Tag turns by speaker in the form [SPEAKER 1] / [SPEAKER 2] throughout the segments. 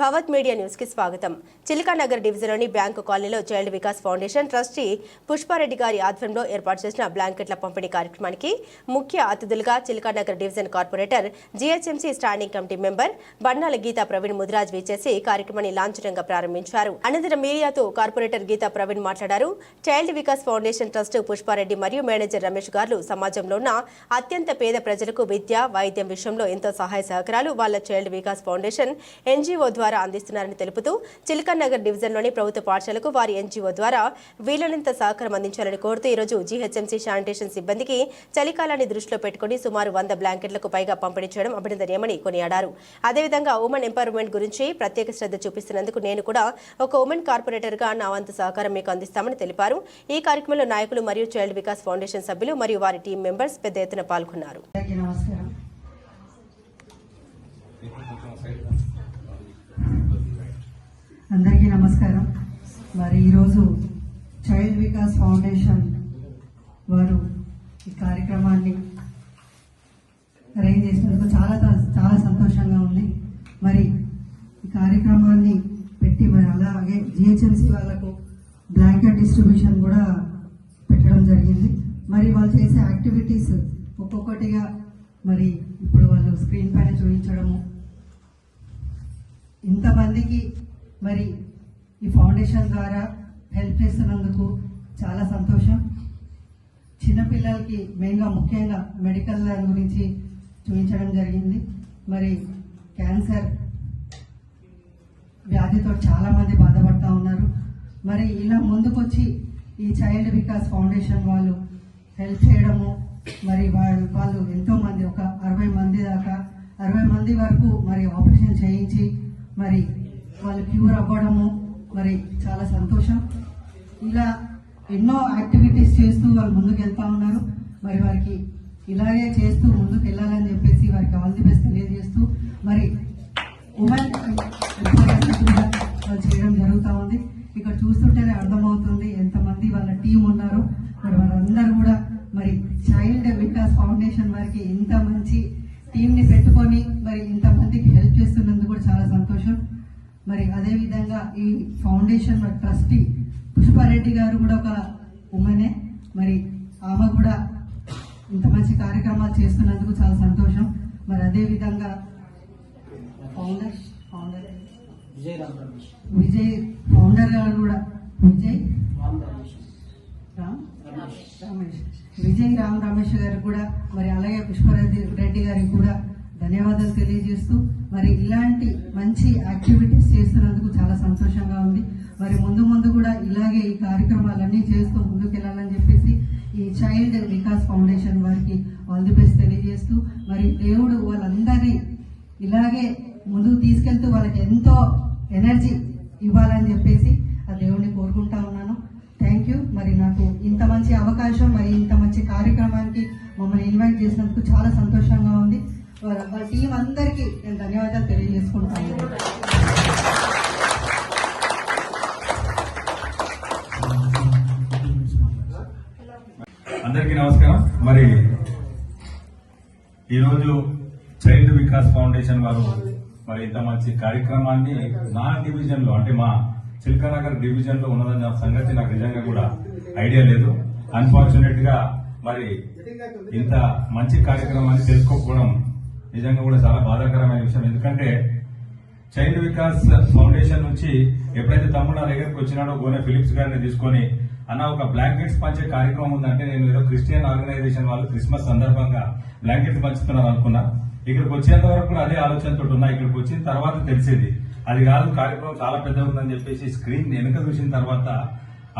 [SPEAKER 1] భవత్ media న్యూస్కి స్వాగతం. చిలకానగర్ డివిజన్లోని బ్యాంకు కాలనీలో child Vikas foundation trustee Pushpa Reddy గారి ఆధ్వర్యంలో ఏర్పాటు చేసిన బ్లాంకెట్ల పంపిణీ కార్యక్రమానికి ముఖ్య అతిథులుగా Chilakanagar division corporator GHMC standing committee member Bandala Geeta Praveen Mudiraj విచ్చేసి కార్యక్రమాన్ని లాంఛనంగా ప్రారంభించారు. అనంతరం మీడియాతో కార్పొరేటర్ గీతా ప్రవీణ్ మాట్లాడారు. Child Vikas foundation trust Pushpa Reddy మరియు మేనేజర్ రమేష్ గారు సమాజంలో ఉన్న అత్యంత పేద ప్రజలకు విద్య వైద్యం విషయంలో ఎంతో సహాయ సహకారాలు వాళ్ళ చైల్డ్ వికాస్ ఫౌండేషన్ ఎన్జీఓ ద్వారా అందిస్తున్నారని తెలుపుతూ చిలకన్ నగర్ డివిజన్లోని ప్రభుత్వ పాఠశాలకు వారి ఎన్జీఓ ద్వారా వీలైనంత సహకారం అందించాలని కోరుతూ ఈరోజు జీహెచ్ఎంసీ శానిటేషన్ సిబ్బందికి చలికాలాన్ని దృష్టిలో పెట్టుకుని సుమారు వంద బ్లాంకెట్లకు పైగా పంపిణీ చేయడం అభినందనీయమని కొనియాడారు. అదేవిధంగా ఉమెన్ ఎంపవర్మెంట్ గురించి ప్రత్యేక శ్రద్ధ చూపిస్తున్నందుకు నేను కూడా ఒక ఉమెన్ కార్పొరేటర్గా నా వంతు సహకారం మీకు అందిస్తామని తెలిపారు. ఈ కార్యక్రమంలో నాయకులు మరియు చైల్డ్ వికాస్ ఫౌండేషన్ సభ్యులు మరియు వారి టీం మెంబర్స్ పెద్ద ఎత్తున పాల్గొన్నారు.
[SPEAKER 2] అందరికీ నమస్కారం. మరి ఈరోజు చైల్డ్ వికాస్ ఫౌండేషన్ వారు ఈ కార్యక్రమాన్ని అరేంజ్ చేసినందుకు చాలా చాలా సంతోషంగా ఉంది. మరి ఈ కార్యక్రమాన్ని పెట్టి మరి అలాగే జిహెచ్ఎంసీ వాళ్ళకు బ్లాంకెట్ డిస్ట్రిబ్యూషన్ కూడా పెట్టడం జరిగింది. మరి వాళ్ళు చేసే యాక్టివిటీస్ ఒక్కొక్కటిగా మరి ఇప్పుడు వాళ్ళు స్క్రీన్ పైన చూపించడము. ఇంతమందికి మరి ఈ ఫౌండేషన్ ద్వారా హెల్ప్ చేస్తున్నందుకు చాలా సంతోషం. చిన్నపిల్లలకి మెయిన్గా ముఖ్యంగా మెడికల్ దాని గురించి చూపించడం జరిగింది. మరి క్యాన్సర్ వ్యాధితో చాలామంది బాధపడుతూ ఉన్నారు. మరి ఇలా ముందుకొచ్చి ఈ చైల్డ్ వికాస్ ఫౌండేషన్ వాళ్ళు హెల్ప్ చేయడము మరి వాళ్ళు వాళ్ళు ఎంతోమంది ఒక అరవై మంది దాకా అరవై మంది వరకు మరి ఆపరేషన్ చేయించి మరి వాళ్ళు క్యూర్ అవ్వడము మరి చాలా సంతోషం. ఇలా ఎన్నో యాక్టివిటీస్ చేస్తూ వాళ్ళు ముందుకు వెళ్తా ఉన్నారు. మరి వారికి ఇలాగే చేస్తూ ముందుకు వెళ్ళాలని చెప్పేసి వారికి ఆల్ ది బెస్ట్ తెలియజేస్తూ మరి ఉమెన్ వాళ్ళు చేయడం జరుగుతూ ఉంది. ఇక్కడ చూస్తుంటేనే అర్థమవుతుంది ఎంతమంది వాళ్ళ టీం ఉన్నారు. మరి వాళ్ళందరూ కూడా మరి చైల్డ్ వికాస్ ఫౌండేషన్ వారికి ఇంత మంచి మరి అదే విధంగా ఈ ఫౌండేషన్ ట్రస్టీ పుష్పారెడ్డి గారు కూడా ఒక ఉమెనే. మరి ఆమె కూడా ఇంత మంచి కార్యక్రమాలు చేస్తున్నందుకు చాలా సంతోషం. మరి అదే విధంగా ఫౌండర్ ఫౌండర్
[SPEAKER 3] విజయ్
[SPEAKER 2] ఫౌండర్ గారు కూడా విజయ్.
[SPEAKER 3] రామ్? రమేష్
[SPEAKER 2] రామ్
[SPEAKER 3] రమేష్.
[SPEAKER 2] రమేష్ విజయ్ రామ్ రమేష్ గారికి కూడా మరి అలాగే పుష్పారెడ్డి రెడ్డి గారికి కూడా ధన్యవాదాలు తెలియజేస్తూ మరి ఇలాంటి మంచి యాక్టివిటీస్ చేస్తున్నందుకు చాలా సంతోషంగా ఉంది. మరి ముందు ముందు కూడా ఇలాగే ఈ కార్యక్రమాలన్నీ చేస్తూ ముందుకెళ్ళాలని చెప్పేసి ఈ చైల్డ్ వికాస్ ఫౌండేషన్ వారికి ఆల్ ది బెస్ట్ తెలియజేస్తూ మరి దేవుడు వాళ్ళందరినీ ఇలాగే ముందుకు తీసుకెళ్తూ వాళ్ళకి ఎంతో ఎనర్జీ ఇవ్వాలని చెప్పేసి ఆ దేవుడిని కోరుకుంటా ఉన్నాను. Thank you. మరి నాకు ఇంత మంచి అవకాశం మరి ఇంత మంచి కార్యక్రమానికి మమ్మల్ని ఇన్వైట్ చేసినందుకు చాలా సంతోషంగా ఉంది. వాళ్ళ టీం అందరికీ నేను ధన్యవాదాలు తెలియజేసుకుంటాను
[SPEAKER 4] అందరికీ నమస్కారం. మరి ఈరోజు చైల్డ్ వికాస్ ఫౌండేషన్ వారు మరి ఇంత మంచి కార్యక్రమాన్ని నా డివిజన్లో అంటే మా చిల్కానగర్ డివిజన్లో ఉన్నదన్న సంగతి నాకు నిజంగా కూడా ఐడియా లేదు. అన్ఫార్చునేట్గా మరి ఇంత మంచి కార్యక్రమాన్ని తెలుసుకోకపోవడం నిజంగా కూడా చాలా బాధాకరమైన విషయం. ఎందుకంటే చైల్డ్ వికాస్ ఫౌండేషన్ నుంచి ఎప్పుడైతే తమ్ముడు నా దగ్గరకు వచ్చినాడో గోనె ఫిలిప్స్ గారిని తీసుకొని అన్న ఒక బ్లాంకెట్స్ పంచే కార్యక్రమం ఉందంటే నేను ఏదో క్రిస్టియన్ ఆర్గనైజేషన్ వాళ్ళు క్రిస్మస్ సందర్భంగా బ్లాంకెట్స్ పంచుతున్నారు అనుకున్నా. ఇక్కడికి వచ్చేంత వరకు కూడా అదే ఆలోచనతో ఉన్నా. ఇక్కడికి వచ్చిన తర్వాత తెలిసేది అది కాదు కార్యక్రమం చాలా పెద్ద ఉందని చెప్పేసి స్క్రీన్ వెనుక చూసిన తర్వాత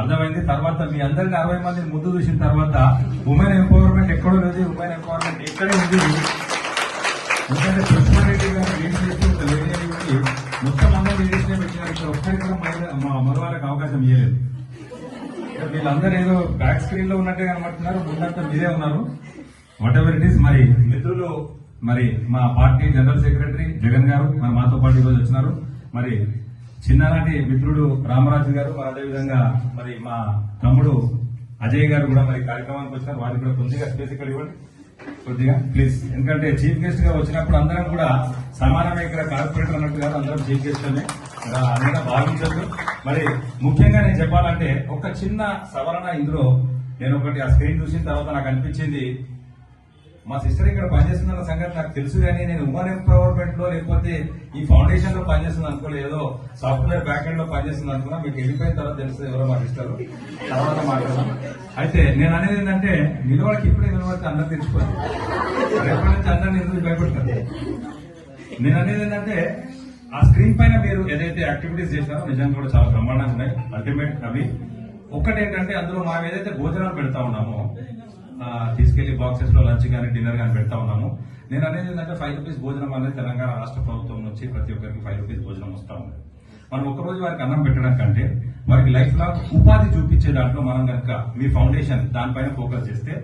[SPEAKER 4] అర్థమైంది. తర్వాత మీ అందరికి అరవై మంది ముందు చూసిన తర్వాత ఉమెన్ ఎంపవర్మెంట్ ఎక్కడో లేదు ఉమెన్ ఎంపవర్మెంట్ ఎక్కడే ఉంది ఎందుకంటే కృష్ణారెడ్డి గారు లీడ్ చేసి ఒక మొత్తం అందరూ పెట్టినారు ఇక్కడ ఒక్కరికి కూడా మహిళ- మా మగవాళ్ళకి అవకాశం ఇవ్వలేదు వీళ్ళందరూ ఏదో బ్యాక్ స్క్రీన్లో ఉన్నట్టే కనబడుతున్నారు ముందంతా మీరే ఉన్నారు వాట్ ఎవర్ ఇట్ ఈస్ మరి మిత్రులు మరి మా పార్టీ జనరల్ సెక్రటరీ జగన్ గారు మరి మాతో పాటు ఈరోజు వచ్చినారు మరి చిన్ననాటి మిత్రుడు రామరాజు గారు మరి అదేవిధంగా మరి మా తమ్ముడు అజయ్ గారు కూడా మరి కార్యక్రమానికి వచ్చినారు వారికి కూడా కొద్దిగా స్పేస్ ఇక్కడ ఇవ్వండి కొద్దిగా ప్లీజ్ ఎందుకంటే చీఫ్ గెస్ట్గా వచ్చినప్పుడు అందరం కూడా సమానమే ఇక్కడ కార్పొరేటర్ అన్నట్టు కాదు అందరం చీఫ్ గెస్ట్ అనే అందరూ భావించద్దు. మరి ముఖ్యంగా నేను చెప్పాలంటే ఒక చిన్న సవరణ ఇందులో నేను ఒకటి ఆ స్క్రీన్ చూసిన తర్వాత నాకు అనిపించింది మా సిస్టర్ ఇక్కడ పనిచేస్తున్న సంగతి నాకు తెలుసు కానీ నేను ఉమెన్ ఎంపవర్మెంట్లో లేకపోతే ఈ ఫౌండేషన్లో పనిచేస్తుంది అనుకోలేదు ఏదో సాఫ్ట్వేర్ బ్యాక్ ఎండ్లో పనిచేస్తుంది అనుకున్నా. మీకు వెళ్ళిపోయిన తర్వాత తెలుసు ఎవరో మా సిస్టర్ తర్వాత మాట్లాడదాం. అయితే నేను అనేది ఏంటంటే నిలవడికి ఇప్పుడే నిలబడితే అందరు తెచ్చిపోయింది రేపటి నుంచి అందరిని ఎందుకు భయపడతారు? నేను అనేది ఏంటంటే ఆ స్క్రీన్ పైన మీరు ఏదైతే యాక్టివిటీస్ చేశారో నిజంగా కూడా చాలా బ్రహ్మాండంగా ఉన్నాయి. అల్టిమేట్ అవి. ఒక్కటేంటంటే అందులో మనం ఏదైతే భోజనాలు పెడతా ఉన్నామో తీసుకెళ్ళి బాక్సెస్లో లంచ్ కానీ డిన్నర్ కానీ పెడతా ఉన్నాము. నేను అనేది ఏంటంటే ఫైవ్ రూపీస్ భోజనం అనేది తెలంగాణ రాష్ట్ర ప్రభుత్వం నుంచి ప్రతి ఒక్కరికి ఫైవ్ రూపీస్ భోజనం వస్తా ఉంది. మనం ఒక రోజు వారికి అన్నం పెట్టడం కంటే వారికి లైఫ్ లాంగ్ ఉపాధి చూపించే దాంట్లో మనం కనుక మీ ఫౌండేషన్ దానిపైన ఫోకస్ చేస్తే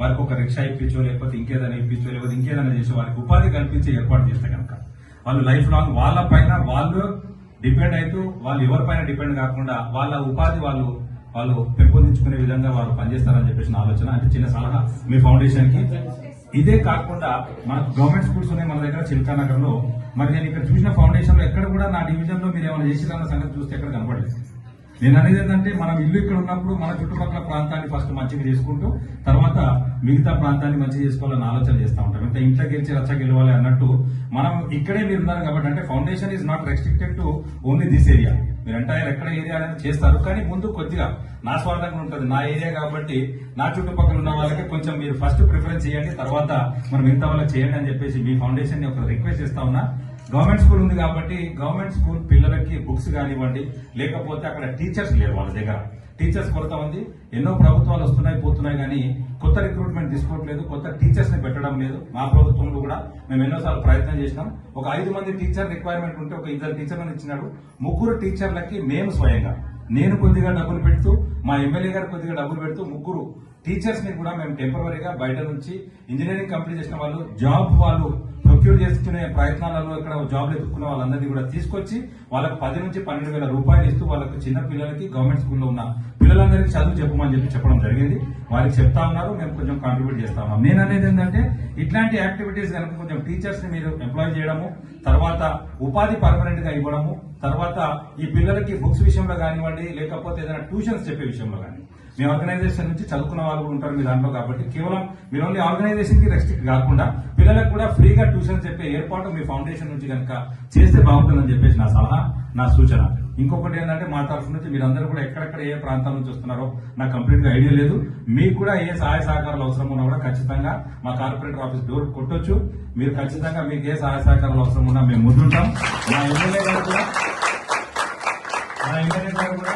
[SPEAKER 4] వారికి ఒక రిక్షా ఇప్పించో లేకపోతే ఇంకేదైనా ఇప్పించో లేకపోతే ఇంకేదైనా చేసి వారికి ఉపాధి కల్పించే ఏర్పాటు చేస్తే కనుక వాళ్ళు లైఫ్ లాంగ్ వాళ్ళ పైన వాళ్ళు డిపెండ్ అవుతూ వాళ్ళు ఎవరిపైన డిపెండ్ కాకుండా వాళ్ళ ఉపాధి వాళ్ళు వాళ్ళు పెంపొందించుకునే విధంగా వారు పనిచేస్తారని చెప్పేసి ఆలోచన. అంటే చిన్న సలహా మీ ఫౌండేషన్కి ఇదే కాకుండా మన గవర్నమెంట్ స్కూల్స్ ఉన్నాయి మన దగ్గర చిల్కానగర్లో మరి నేను ఇక్కడ చూసిన ఫౌండేషన్లో ఎక్కడ కూడా నా డివిజన్లో మీరు ఏమైనా చేసిరన్న సంగతి చూస్తే ఎక్కడ కనపడలేదు. నేను అనేది ఏంటంటే మనం ఇల్లు ఇక్కడ ఉన్నప్పుడు మన చుట్టుపక్కల ప్రాంతాన్ని ఫస్ట్ మంచిగా చేసుకుంటూ తర్వాత మిగతా ప్రాంతాన్ని మంచిగా చేసుకోవాలని ఆలోచన చేస్తూ ఉంటాం. అంటే ఇంట్లో గెలిచి రచ్చ గెలవాలి అన్నట్టు మనం ఇక్కడే మీరు ఉన్నారు కాబట్టి అంటే foundation is not restricted to only this area మీరు ఎంటైర్ ఎక్కడ ఏరియా అనేది చేస్తారు కానీ ముందు కొద్దిగా నా స్వార్థంగా ఉంటుంది. నా ఏరియా కాబట్టి నా చుట్టుపక్కల ఉన్న వాళ్ళకి కొంచెం మీరు ఫస్ట్ ప్రిఫరెన్స్ చేయండి తర్వాత మనం మిగతా వాళ్ళకి చేయండి అని చెప్పేసి మీ ఫౌండేషన్ ఒక రిక్వెస్ట్ ఇస్తా ఉన్నా. గవర్నమెంట్ స్కూల్ ఉంది కాబట్టి గవర్నమెంట్ స్కూల్ పిల్లలకి బుక్స్ కానివ్వండి లేకపోతే అక్కడ టీచర్స్ లేరు వాళ్ళ దగ్గర. టీచర్స్ కొరత ఉంది. ఎన్నో ప్రభుత్వాలు వస్తున్నాయి పోతున్నాయి కానీ కొత్త రిక్రూట్మెంట్ తీసుకోవట్లేదు కొత్త టీచర్స్ని పెట్టడం లేదు. మా ప్రభుత్వంలో కూడా మేము ఎన్నోసార్లు ప్రయత్నం చేసినాం. ఒక ఐదు మంది టీచర్ రిక్వైర్మెంట్ ఉంటే ఒక ఇద్దరు టీచర్లను ఇచ్చినాడు. ముగ్గురు టీచర్లకి మేము స్వయంగా నేను కొద్దిగా డబ్బులు పెడుతూ మా ఎమ్మెల్యే గారు కొద్దిగా డబ్బులు పెడుతూ ముగ్గురు టీచర్స్ని కూడా మేము టెంపరీగా బయట నుంచి ఇంజనీరింగ్ కంప్లీట్ చేసిన వాళ్ళు జాబ్ వాళ్ళు ప్రొక్యూర్ చేసుకునే ప్రయత్నాలలో ఇక్కడ జాబ్లు ఎత్తుకున్న వాళ్ళందరినీ కూడా తీసుకొచ్చి వాళ్ళకి పది నుంచి పన్నెండు వేల రూపాయలు ఇస్తూ వాళ్ళకి చిన్న పిల్లలకి గవర్నమెంట్ స్కూల్లో ఉన్న పిల్లలందరికీ చదువు చెప్పమని చెప్పి చెప్పడం జరిగింది. వారికి చెప్తా ఉన్నారు మేము కొంచెం కాంట్రిబ్యూట్ చేస్తా ఉన్నాం. నేను అనేది ఏంటంటే ఇట్లాంటి యాక్టివిటీస్ కనుక కొంచెం టీచర్స్ని మీరు ఎంప్లాయ్ చేయడము తర్వాత ఉపాధి పర్మనెంట్గా ఇవ్వడము తర్వాత ఈ పిల్లలకి బుక్స్ విషయంలో కానివ్వండి లేకపోతే ఏదైనా ట్యూషన్స్ చెప్పే విషయంలో కానీ మీ ఆర్గనైజేషన్ నుంచి చదువుకున్న వాళ్ళు కూడా ఉంటారు మీ దాంట్లో కాబట్టి కేవలం మీరు ఓన్లీ ఆర్గనైజేషన్కి రెస్ట్రిక్ట్ కాకుండా పిల్లలకు కూడా ఫ్రీగా ట్యూషన్ చెప్పే ఏర్పాటు మీ ఫౌండేషన్ నుంచి కనుక చేస్తే బాగుంటుందని చెప్పేసి నా సలహా నా సూచన. ఇంకొకటి ఏంటంటే మా తరఫు నుంచి మీరందరూ కూడా ఎక్కడెక్కడ ఏ ప్రాంతాల నుంచి వస్తున్నారో నాకు కంప్లీట్గా ఐడియా లేదు. మీకు కూడా ఏ సహాయ సహకారాలు అవసరం ఉన్నా కూడా ఖచ్చితంగా మా కార్పొరేటర్ ఆఫీస్ డోర్ కొట్టొచ్చు. మీరు ఖచ్చితంగా మీకు ఏ సహాయ సహకారాలు అవసరం ఉన్నా మేము ముందుంటాం. మా ఎమ్మెల్యే గారు కూడా మా ఎమ్మెల్యే గారు కూడా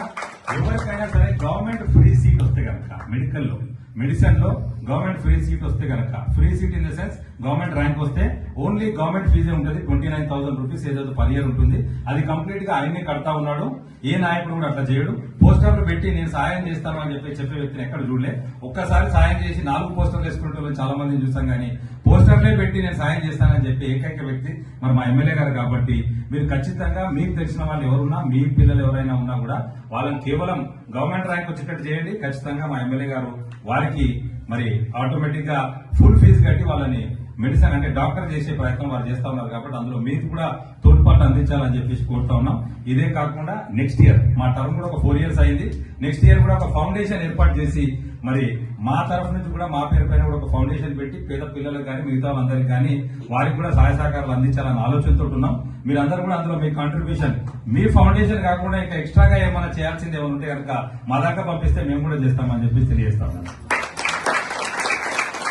[SPEAKER 4] మెడికల్లో. మెడిసిన్లో గవర్నమెంట్ ఫ్రీ సీట్ వస్తే కనుక free seat in the sense government rank వస్తే ఓన్లీ గవర్నమెంట్ ఫీజే ఉంటుంది. ట్వంటీ నైన్ థౌసండ్ రూపీస్ ఏదైతే పర్ ఇయర్ ఉంటుంది. అది కంప్లీట్గా ఆయనే కడతా ఉన్నాడు. ఏ నాయకుడు కూడా అట్లా చేయడు. పోస్టర్లు పెట్టి నేను సాయం చేస్తాను అని చెప్పి చెప్పే వ్యక్తిని ఎక్కడ చూడలే. ఒక్కసారి సాయం చేసి నాలుగు పోస్టర్లు వేసుకుంటే చాలా మందిని చూసాం కానీ పోస్టర్లే పెట్టి నేను సాయం చేస్తానని చెప్పి ఏకైక వ్యక్తి మరి మా ఎమ్మెల్యే గారు కాబట్టి మీరు ఖచ్చితంగా మీకు తెలిసిన వాళ్ళు ఎవరున్నా మీ పిల్లలు ఎవరైనా ఉన్నా కూడా వాళ్ళని కేవలం గవర్నమెంట్ ర్యాంక్ వచ్చేటట్టు చేయండి. ఖచ్చితంగా మా ఎమ్మెల్యే గారు వారికి మరి ఆటోమేటిక్గా ఫుల్ ఫీజు కట్టి వాళ్ళని మెడిసిన్ అంటే డాక్టర్ చేసే ప్రయత్నం వారు చేస్తూ ఉన్నారు కాబట్టి అందులో మీకు కూడా తోడ్పాటు అందించాలని చెప్పేసి కోరుతా ఉన్నాం. ఇదే కాకుండా నెక్స్ట్ ఇయర్ మా టర్మ్ కూడా ఒక ఫోర్ ఇయర్స్ అయింది. నెక్స్ట్ ఇయర్ కూడా ఒక ఫౌండేషన్ ఏర్పాటు చేసి మరి మా తరఫు నుంచి కూడా మా పేరు పైన కూడా ఒక ఫౌండేషన్ పెట్టి పేద పిల్లలకు కానీ మిగతా అందరికి కానీ వారికి కూడా సహాయ సహకారాలు అందించాలన్న ఆలోచనతో ఉన్నాం. మీరందరూ కూడా అందులో మీ కాంట్రిబ్యూషన్ మీ ఫౌండేషన్ కాకుండా ఇంకా ఎక్స్ట్రాగా ఏమైనా చేయాల్సింది ఏమైనా ఉంటే కనుక మా దాకా పంపిస్తే మేము కూడా చేస్తామని చెప్పి తెలియజేస్తాం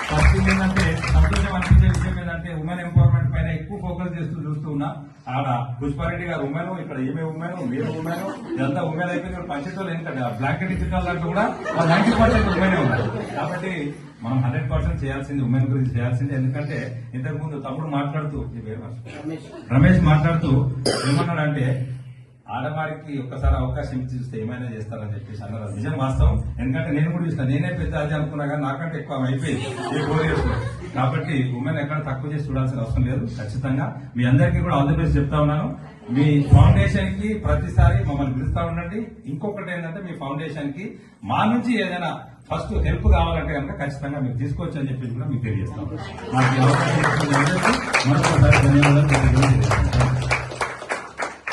[SPEAKER 4] ఫస్ట్ ఏంటంటే విషయం ఏంటంటే ఉమెన్ ఎంపవర్మెంట్ పైన ఎక్కువ ఫోకస్ చేస్తూ చూస్తూ ఉన్నా ఆడ పుష్పారెడ్డి గారు ఉమెన్ ఇక్కడ ఏమే ఉమెన్ మీరు ఉమెన్ ఇదంతా ఉమెన్ అయిపోయింది పంచాయతీలో ఎందుకంటే బ్లాక్ డిజిటల్ దాంట్లో కూడా నైన్టీ పర్సెంట్ ఉమెనే ఉన్నారు. కాబట్టి మనం హండ్రెడ్ పర్సెంట్ చేయాల్సింది ఉమెన్ గురించి చేయాల్సింది. ఎందుకంటే ఇంతకు ముందు తమ్ముడు మాట్లాడుతూ.
[SPEAKER 3] రమేష్.
[SPEAKER 4] మాట్లాడుతూ ఏమన్నాడంటే ఆడవారికి ఒక్కసారి అవకాశం ఇచ్చి చూస్తే ఏమైనా చేస్తారని చెప్పేసి అన్నారు. నిజం వాస్తవం. ఎందుకంటే నేను కూడా చూసిన నేనే పెద్ద అది అనుకున్నా కానీ నాకంటే ఎక్కువ అయిపోయింది. కాబట్టి ఉమెన్ ఎక్కడ తక్కువ చేసి చూడాల్సిన అవసరం లేదు. ఖచ్చితంగా మీ అందరికీ కూడా ఆల్ ది బెస్ట్ చెప్తా ఉన్నాను. మీ ఫౌండేషన్కి ప్రతిసారి మమ్మల్ని పిలుస్తా ఉండండి. ఇంకొకటి ఏంటంటే మీ ఫౌండేషన్కి మా నుంచి ఏదైనా ఫస్ట్ హెల్ప్ కావాలంటే కనుక ఖచ్చితంగా మీరు తీసుకోవచ్చు అని చెప్పి కూడా మీకు తెలియజేస్తాం. ధన్యవాదాలు.